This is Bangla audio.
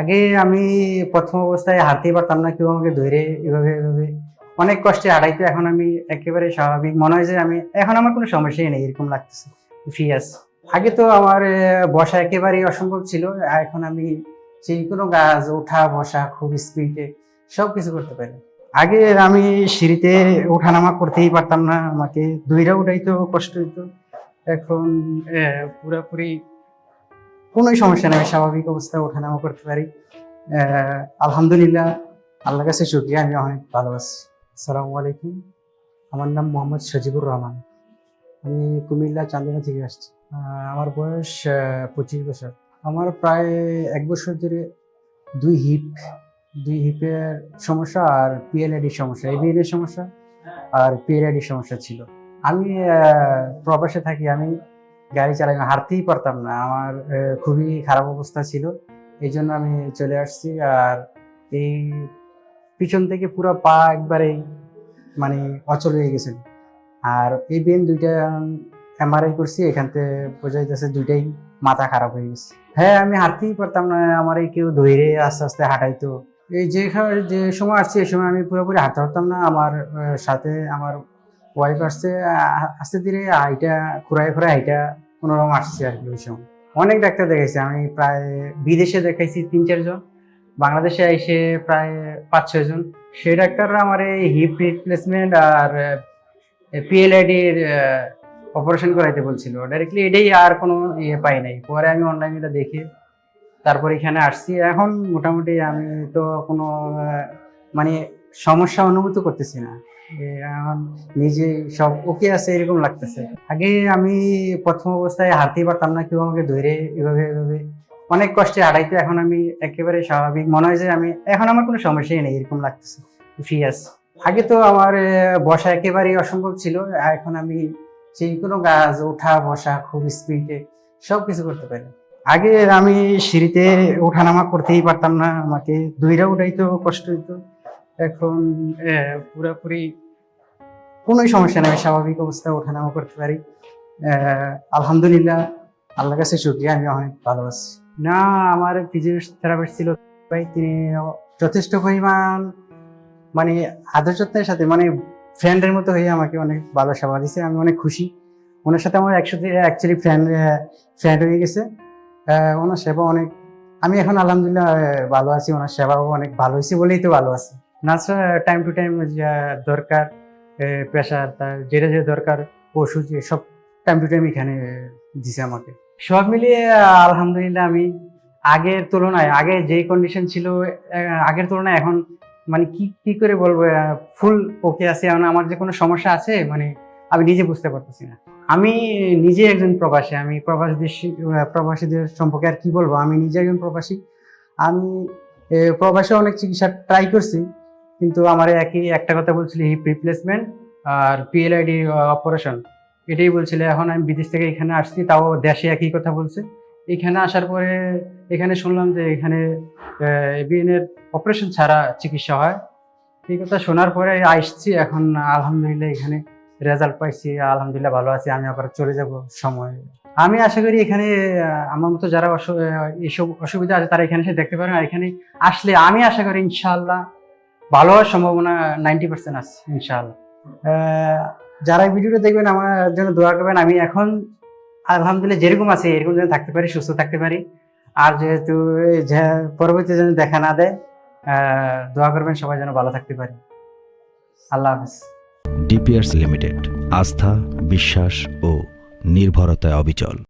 আগে আমি প্রথম অবস্থায় হাঁটতেই পারতাম না, কেউ আমাকে ধরে এভাবে এভাবে। অনেক কষ্টে হাঁটাইতো এখন আমি একেবারে স্বাভাবিক। মনে হয় যে আমি, এখন আমার কোনো সমস্যাই নেই, এরকম লাগতেছে। ফ্রি আছে আগে তো আমার বসা একেবারেই অসম্ভব ছিল। এখন আমি যে কোনো গাছ ওঠা, বসা, খুব স্পিডে সব কিছু করতে পারি। আগে আমি সিঁড়িতে ওঠানামা করতেই পারতাম না, আমাকে দুইটা উঠাইতো কষ্ট হইতো। এখন পুরাপুরি কোনোই সমস্যা নেই, স্বাভাবিক অবস্থায় ওঠানামা করতে পারি। আলহামদুলিল্লাহ আল্লাহ কাছে শুক্রিয়া, আমি অনেক ভালো আছি। আসসালামু আলাইকুম। আমার নাম মোহাম্মদ সজিবুর রহমান। আমি কুমিল্লা চান্দিনা থেকে আসছি। আমার বয়স পঁচিশ বছর। আমার প্রায় এক বছর ধরে দুই হিপ দুই হিপের সমস্যা আর পিএলআইডির সমস্যা এবিএল সমস্যা আর পিএলআইডির সমস্যা ছিল। আমি প্রবাসে থাকি, আমি গাড়ি চালাই না হাঁটতেই পারতাম না। আমার খুবই খারাপ অবস্থা ছিল। এই জন্য আমি চলে আসছি আর এই পিছন থেকে পুরো পা একবারে মানে অচল হয়ে গেছে। আর এই বেন দুইটা এমআরআই করছি, এখান থেকে বোঝা যাচ্ছে দুইটাই মাথা খারাপ হয়ে গেছে। হ্যাঁ আমি হাঁটতেই পারতাম না, আমার কেউ ধৈরে আস্তে আস্তে হাঁটাইতো। এই যে যে সময় আসছে, এই সময় আমি পুরোপুরি হাঁটতে পারতাম না। আমার সাথে আমার ওয়াইফ আসছে আস্তে ধীরে হাইটা খুঁড়ায় খুঁড়ায় হাইটা কোনোরকম আসছে আর কি ওই সময়। অনেক ডাক্তার দেখাইছি। আমি প্রায় বিদেশে দেখাইছি তিন চারজন বাংলাদেশে এসে প্রায় পাঁচ, ছয় জন। সেই ডাক্তাররা আমার এই হিপ রিপ্লেসমেন্ট আর পিএলআইডির অপারেশন করাইতে বলছিল। ডাইরেক্টলি এটাই আর কোনো ইয়ে পাই নাই। পরে আমি অনলাইনে এটা দেখে তারপর এখানে আসছি। এখন মোটামুটি আমি তো কোনো মানে সমস্যা অনুভূত করতেছি না। নিজে সব ওকে আছে, এরকম লাগতেছে। আগে আমি প্রথম অবস্থায় হাঁটতেই পারতাম না, কেউ আমাকে ধরে এভাবে এভাবে। অনেক কষ্টে হাঁটাইতো এখন আমি একেবারে স্বাভাবিক। মনে হয় যে আমি, এখন আমার কোনো সমস্যাই নেই, এরকম লাগতেছে। ফ্রি আছে আগে তো আমার বসা একেবারেই অসম্ভব ছিল। এখন আমি যে কোনো গাছ ওঠা, বসা, খুব স্পিডে সব কিছু করতে পারি। আগে আমি সিঁড়িতে ওঠানামা করতেই পারতাম না। আমাকে দুইটা উঠাইতো কষ্ট হইতো। এখন পুরাপুরি কোনোই সমস্যা নেই স্বাভাবিক অবস্থায় ওঠানামা করতে পারি। আলহামদুলিল্লাহ, আল্লাহর কাছে শুক্রিয়া, আমি অনেক ভালো আছি। না, আমার ফিজিওথেরাপিস্ট ছিল ভাই, তিনি যথেষ্ট পরিমাণ মানে আদর যত্নের সাথে মানে ফ্রেন্ডের মতো হয়ে আমাকে অনেক ভালো সেবা দিছে আমি অনেক খুশি। ওনার সাথে আমার একসাথে অ্যাকচুয়ালি ফ্রেন্ড ফ্রেন্ড হয়ে গেছে। ওনার সেবা অনেক, আমি এখন আলহামদুলিল্লাহ ভালো আছি, ওনার সেবাও অনেক ভালো হয়েছে বলেই তো ভালো আছি। নাচা টাইম টু টাইম যা দরকার প্রেশার তার যেটা যেটা দরকার, ওষুধ সব টাইম টু টাইম এখানে দিছে আমাকে। সব মিলিয়ে আলহামদুলিল্লাহ আমি আগের তুলনায়, আগে যে কন্ডিশন ছিল আগের তুলনায় এখন মানে কি কি করে বলব ফুল ওকে আছে। এখন আমার যে কোনো সমস্যা আছে মানে আমি নিজে বুঝতে পারতেছি না। আমি নিজে একজন প্রবাসী, আমি প্রবাসী দেশ- প্রবাসীদের সম্পর্কে আর কি বলব? আমি নিজে একজন প্রবাসী। আমি প্রবাসে অনেক চিকিৎসা ট্রাই করছি। কিন্তু আমার একই, একটা কথা বলছিল হিপ রিপ্লেসমেন্ট আর পিএলআইডি অপারেশন এটাই বলছিল, এখন আমি বিদেশ থেকে এখানে আসছি, তাও দেশে একই কথা বলছে। এখানে আসার পরে এখানে শুনলাম যে এখানে বিএনের অপারেশন ছাড়া চিকিৎসা হয়। এই কথা শোনার পরে আসছি, এখন আলহামদুলিল্লাহ এখানে রেজাল্ট পাইছি, আলহামদুলিল্লাহ ভালো আছি, আমি আবার চলে যাব সময়। আমি আশা করি এখানে আমার মতো যারা এইসব অসুবিধা আছে, তারা এখানে এসে দেখতে পারেন, আর এখানে আসলে আমি আশা করি ইনশাআল্লাহ ভালো হওয়ার সম্ভাবনা নাইনটি পার্সেন্ট আছে ইনশাআল্লাহ। যারা এই ভিডিওটা দেখবেন আমার জন্য দোয়া করবেন। আমি এখন আলহামদুলিল্লাহ যেরকম আছে এরকম যেন থাকতে পারি সুস্থ থাকতে পারি। আর যেহেতু পরবর্তী যেন দেখা না দেয় দোয়া করবেন সবাই যেন ভালো থাকতে পারি। আল্লাহ হাফিজ। ডিপিয়ার্স লিমিটেড আস্থা বিশ্বাস ও নির্ভরতায় অবিচল।